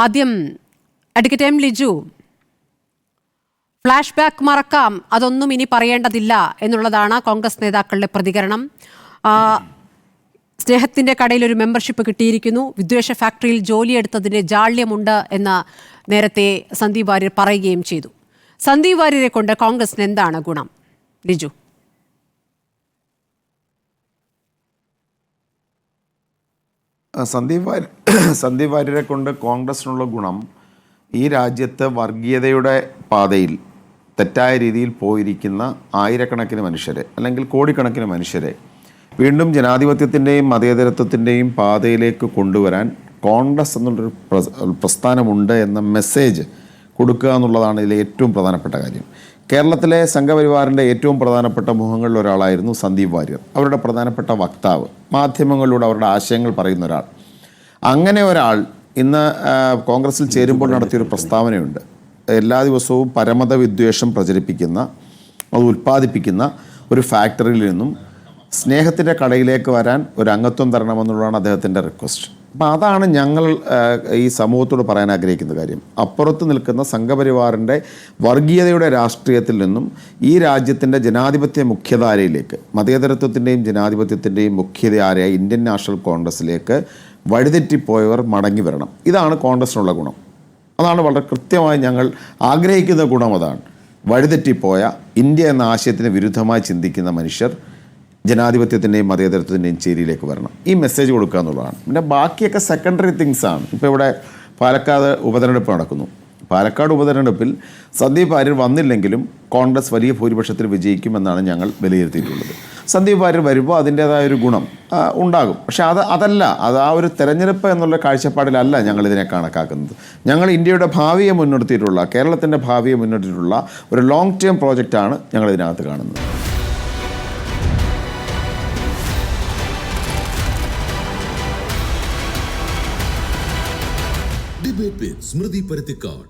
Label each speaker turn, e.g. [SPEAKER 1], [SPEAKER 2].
[SPEAKER 1] ആദ്യം advocate M Liju flash back മറക്കാം അതൊന്നും ഇനി പറയേണ്ടതില്ല എന്നുള്ളതാണ് കോൺഗ്രസ് നേതാക്കളുടെ പ്രതികരണം. സ്നേഹത്തിന്റെ കടയിൽ ഒരു മെമ്പർഷിപ്പ് കിട്ടിയിരിക്കുന്നു. വിദ്വേഷ ഫാക്ടറിയിൽ ജോലിയെടുത്തതിന്റെ ജാള്യമുണ്ട് എന്ന് നേരത്തെ സന്ദീപ് വാര്യർ പറയുകയും ചെയ്തു. സന്ദീപ് വാര്യരെ കൊണ്ട് കോൺഗ്രസിന് എന്താണ് ഗുണം? ലിജു.
[SPEAKER 2] സന്ദീപ് വാര്യർ സന്ദീപ് വാര്യരെ കൊണ്ട് കോൺഗ്രസ്സിനുള്ള ഗുണം ഈ രാജ്യത്ത് വർഗീയതയുടെ പാതയിൽ തെറ്റായ രീതിയിൽ പോയിരിക്കുന്ന ആയിരക്കണക്കിന് മനുഷ്യരെ അല്ലെങ്കിൽ കോടിക്കണക്കിന് മനുഷ്യരെ വീണ്ടും ജനാധിപത്യത്തിന്റെയും മതേതരത്വത്തിന്റെയും പാതയിലേക്ക് കൊണ്ടുവരാൻ കോൺഗ്രസ് എന്നുള്ളൊരു പ്രസ്- പ്രസ്ഥാനമുണ്ട് എന്ന മെസ്സേജ് കൊടുക്കുക എന്നുള്ളതാണ് ഇതിലെ ഏറ്റവും പ്രധാനപ്പെട്ട കാര്യം. കേരളത്തിലെ സംഘപരിവാറിന്റെ ഏറ്റവും പ്രധാനപ്പെട്ട മുഖങ്ങളിൽ ഒരാളായിരുന്നു സന്ദീപ് വാര്യർ. അവരുടെ പ്രധാനപ്പെട്ട വക്താവ്. മാധ്യമങ്ങളിലൂടെ അവരുടെ ആശയങ്ങൾ പറയുന്ന ഒരാൾ. അങ്ങനെ ഒരാൾ ഇന്ന് കോൺഗ്രസിൽ ചേരുമ്പോൾ നടത്തിയൊരു പ്രസ്താവനയുണ്ട്. എല്ലാ ദിവസവും പരമത വിദ്വേഷം പ്രചരിപ്പിക്കുന്ന അത് ഉൽപ്പാദിപ്പിക്കുന്ന ഒരു ഫാക്ടറിയിൽ നിന്നും സ്നേഹത്തിന്റെ കടയിലേക്ക് വരാൻ ഒരു അംഗത്വം തരണമെന്നുള്ളതാണ് അദ്ദേഹത്തിന്റെ റിക്വസ്റ്റ്. അപ്പം അതാണ് ഞങ്ങൾ ഈ സമൂഹത്തോട് പറയാൻ ആഗ്രഹിക്കുന്ന കാര്യം. അപ്പുറത്ത് നിൽക്കുന്ന സംഘപരിവാറിന്റെ വർഗീയതയുടെ രാഷ്ട്രീയത്തിൽ നിന്നും ഈ രാജ്യത്തിന്റെ ജനാധിപത്യ മുഖ്യധാരയിലേക്ക് മതേതരത്വത്തിന്റെയും ജനാധിപത്യത്തിന്റെയും മുഖ്യധാരയായ ഇന്ത്യൻ നാഷണൽ കോൺഗ്രസ്സിലേക്ക് വഴിതെറ്റിപ്പോയവർ മടങ്ങി വരണം. ഇതാണ് കോൺഗ്രസ്സിനുള്ള ഗുണം. അതാണ് വളരെ കൃത്യമായി ഞങ്ങൾ ആഗ്രഹിക്കുന്ന ഗുണം. അതാണ് വഴിതെറ്റിപ്പോയ ഇന്ത്യ എന്ന ആശയത്തിന് വിരുദ്ധമായി ചിന്തിക്കുന്ന മനുഷ്യർ ജനാധിപത്യത്തിന്റെയും മതേതരത്വത്തിന്റെയും ചേരിയിലേക്ക് വരണം. ഈ മെസ്സേജ് കൊടുക്കുക എന്നുള്ളതാണ്. പിന്നെ ബാക്കിയൊക്കെ സെക്കൻഡറി തിങ്സ് ആണ്. ഇപ്പോൾ ഇവിടെ പാലക്കാട് ഉപതെരഞ്ഞെടുപ്പ് നടക്കുന്നു. പാലക്കാട് ഉപതെരഞ്ഞെടുപ്പിൽ സന്ദീപ് വാര്യർ വന്നില്ലെങ്കിലും കോൺഗ്രസ് വലിയ ഭൂരിപക്ഷത്തിൽ വിജയിക്കുമെന്നാണ് ഞങ്ങൾ വിലയിരുത്തിയിട്ടുള്ളത്. സന്ദീപ് വാര്യർ വരുമ്പോൾ അതിന്റേതായ ഒരു ഗുണം ഉണ്ടാകും. പക്ഷേ അത് അതല്ല. അത് ആ ഒരു തെരഞ്ഞെടുപ്പ് എന്നുള്ള കാഴ്ചപ്പാടിലല്ല ഞങ്ങൾ ഇതിനെ കണക്കാക്കുന്നത്. ഞങ്ങൾ ഇന്ത്യയുടെ ഭാവിയെ മുൻനിർത്തിയിട്ടുള്ള കേരളത്തിന്റെ ഭാവിയെ മുൻനിർത്തിയിട്ടുള്ള ഒരു ലോങ് ടേം പ്രോജക്റ്റാണ് ഞങ്ങൾ ഇതിനകത്ത് കാണുന്നത്.
[SPEAKER 3] ഡിബേറ്റ് വിത്ത് സ്മൃതി പരുത്തിക്കാട്